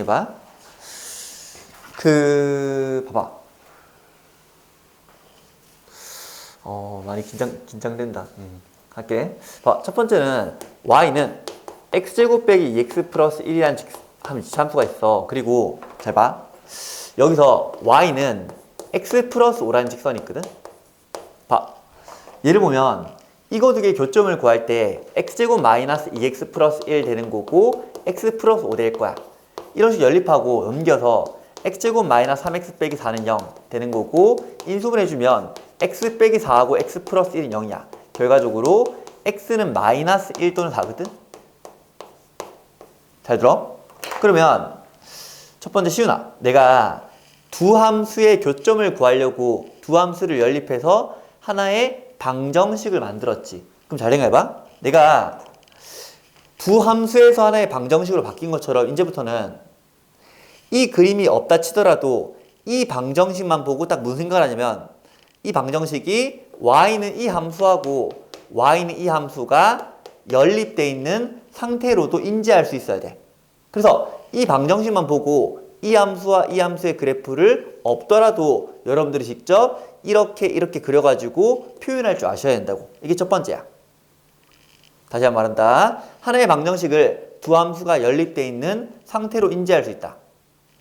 해봐. 그 봐봐. 어 많이 긴장 긴장된다. 음, 할게. 봐, 첫 번째는 y는 x 제곱 빼기 2x 플러스 1이라는 직- 함- 함수가 있어. 그리고 잘 봐. 여기서 y는 x 플러스 5라는 직선이 있거든. 봐. 예를 보면 이거 두 개의 교점을 구할 때 x제곱 마이너스 2x 플러스 1 되는 거고 x 플러스 5 될 거야. 이런 식으로 연립하고 넘겨서 x제곱 마이너스 3x 빼기 4는 0 되는 거고 인수분해주면 x 빼기 4하고 x 플러스 1은 0이야. 결과적으로 x는 마이너스 1 또는 4거든? 잘 들어? 그러면 첫 번째 시윤아 내가 두 함수의 교점을 구하려고 두 함수를 연립해서 하나의 방정식을 만들었지 그럼 잘 생각해봐 내가 두 함수에서 하나의 방정식으로 바뀐 것처럼 이제부터는 이 그림이 없다 치더라도 이 방정식만 보고 딱 무슨 생각을 하냐면 이 방정식이 y는 이 함수하고 y는 이 함수가 연립돼 있는 상태로도 인지할 수 있어야 돼. 그래서 이 방정식만 보고 이 함수와 이 함수의 그래프를 없더라도 여러분들이 직접 이렇게 이렇게 그려가지고 표현할 줄 아셔야 된다고. 이게 첫 번째야. 다시 한 번 말한다. 하나의 방정식을 두 함수가 연립돼 있는 상태로 인지할 수 있다.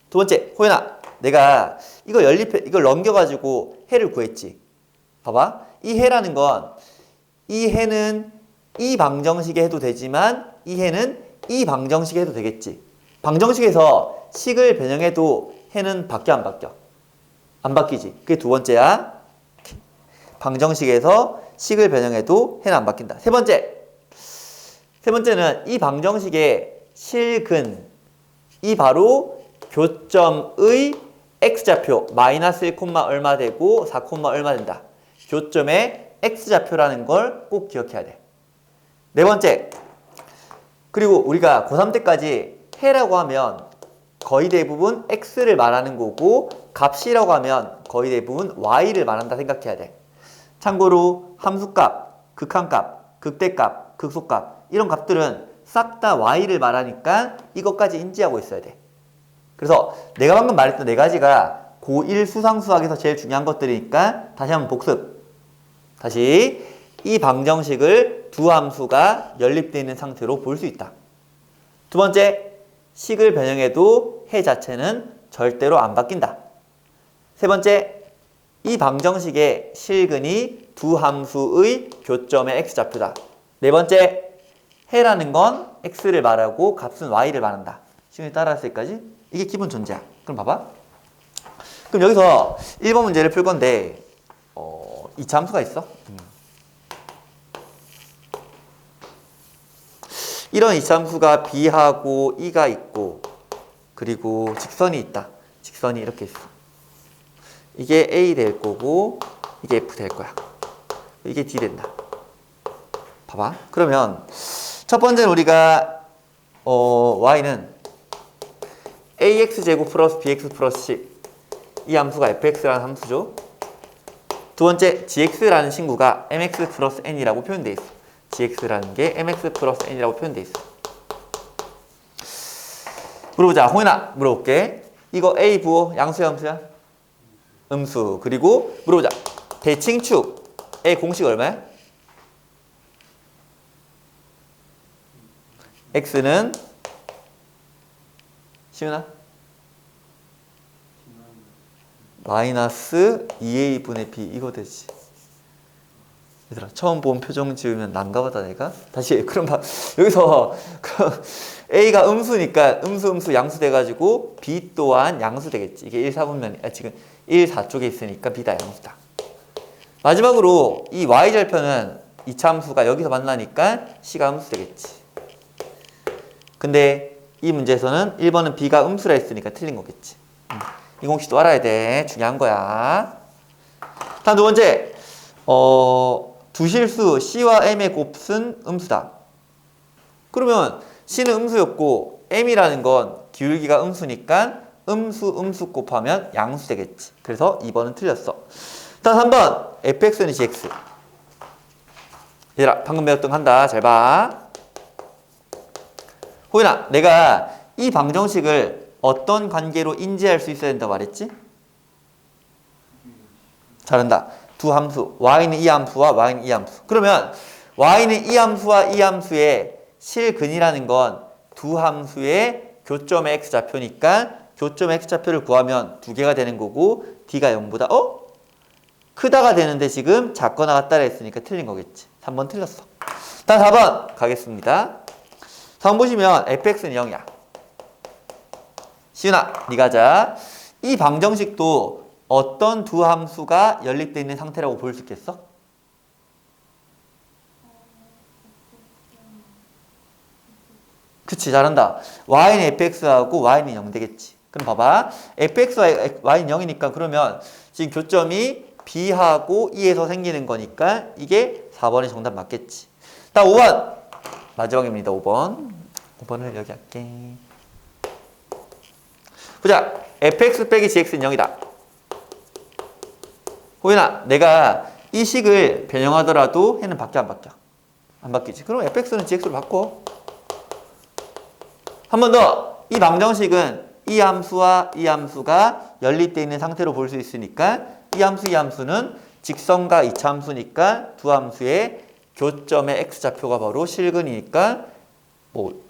두 번째, 호연아, 내가 이거 연립해, 이걸 넘겨가지고 해를 구했지. 봐봐. 이 해라는 건, 이 해는 이 방정식에 해도 되지만, 이 해는 이 방정식에 해도 되겠지. 방정식에서 식을 변형해도 해는 바뀌어, 안 바뀌어? 안 바뀌지. 그게 두 번째야. 방정식에서 식을 변형해도 해는 안 바뀐다. 세 번째. 세 번째는 이 방정식의 실근. 이 바로 교점의 x좌표 마이너스 1, 얼마 되고 4, 얼마 된다. 교점의 x좌표라는 걸 꼭 기억해야 돼. 네 번째. 그리고 우리가 고3 때까지 해라고 하면 거의 대부분 x를 말하는 거고 값이라고 하면 거의 대부분 y를 말한다 생각해야 돼. 참고로 함수값, 극한값, 극대값, 극소값 이런 값들은 싹 다 y를 말하니까 이것까지 인지하고 있어야 돼. 그래서 내가 방금 말했던 네 가지가 고1 수상수학에서 제일 중요한 것들이니까 다시 한번 복습. 다시 이 방정식을 두 함수가 연립되어 있는 상태로 볼 수 있다. 두 번째, 식을 변형해도 해 자체는 절대로 안 바뀐다. 세 번째, 이 방정식의 실근이 두 함수의 교점의 x좌표다. 네 번째, 해라는 건 x를 말하고 값은 y를 말한다. 시간이 따라할 때까지 이게 기본 존재야. 그럼 봐봐. 그럼 여기서 1번 문제를 풀 건데 어, 이 함수가 있어. 음. 이런 이함수가 b하고 e가 있고 그리고 직선이 있다. 직선이 이렇게 있어. 이게 a 될 거고 이게 f 될 거야. 이게 d 된다. 봐봐. 그러면 첫 번째는 우리가 어, y는 ax 제곱 플러스 bx 플러스 10. 이 함수가 fx라는 함수죠. 두 번째 gx라는 친구가 mx 플러스 n이라고 표현되어 있어. gx라는 게 mx 플러스 n이라고 표현되어 있어. 물어보자. 홍인아 물어볼게. 이거 a 부호 양수야 함수야? 음수. 그리고 물어보자. 대칭축의 공식 얼마야? X는 시윤아? 마이너스 2a분의 b 이거 되지. 얘들아 처음 본 표정 지으면 난가보다 내가. 다시 그럼 봐 여기서 그 a가 음수니까 음수 음수 양수 돼가지고 b 또한 양수 되겠지. 이게 1, 4분면 아, 지금 1, 4쪽에 있으니까 b다 양수다. 마지막으로 이 y절편은 이차함수가 여기서 만나니까 c가 음수 되겠지 근데 이 문제에서는 1번은 b가 음수라 했으니까 틀린 거겠지. 음, 이 공식도 알아야 돼. 중요한 거야. 다음 두 번째. 어, 두 실수 c와 m의 곱은 음수다. 그러면 c는 음수였고 m이라는 건 기울기가 음수니까 음수 음수 곱하면 양수 되겠지. 그래서 2번은 틀렸어. 다음 3번. fx는 gx. 얘들아 방금 배웠던 거 한다. 잘 봐. 호연아, 내가 이 방정식을 어떤 관계로 인지할 수 있어야 된다고 말했지? 잘한다. 두 함수. y는 이 함수와 y는 이 함수. 그러면 y는 이 함수와 이 함수의 실근이라는 건 두 함수의 교점의 x좌표니까 교점의 x좌표를 구하면 두 개가 되는 거고 d가 0보다 어? 크다가 되는데 지금 작거나 같다라 했으니까 틀린 거겠지. 3번 틀렸어. 다음 4번 가겠습니다. 4번 보시면 fx는 0이야. 시윤아, 네가 자. 이 방정식도 어떤 두 함수가 연립되어 있는 상태라고 볼 수 있겠어? 그치, 잘한다. y는 fx하고 y는 0 되겠지. 그럼 봐봐. fx와 y는 0이니까 그러면 지금 교점이 b하고 e에서 생기는 거니까 이게 4번의 정답 맞겠지. 다음 5번. 마지막입니다. 5번. 5번을 여기 할게. 보자. fx 빼기 gx는 0이다. 호연아, 내가 이 식을 변형하더라도 해는 바뀌어 안 바뀌어? 안 바뀌지. 그럼 fx는 gx로 바꿔. 한 번 더. 이 방정식은 이 함수와 이 함수가 연립되어 있는 상태로 볼 수 있으니까 이 함수, 이 함수는 직선과 이차함수니까 두 함수의 교점의 x좌표가 바로 실근이니까 뭐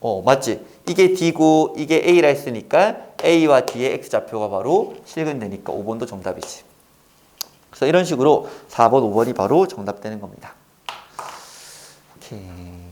어, 맞지? 이게 D고 이게 A라 했으니까 A와 D의 x좌표가 바로 실근 되니까 5번도 정답이지. 그래서 이런 식으로 4번, 5번이 바로 정답되는 겁니다. 오케이.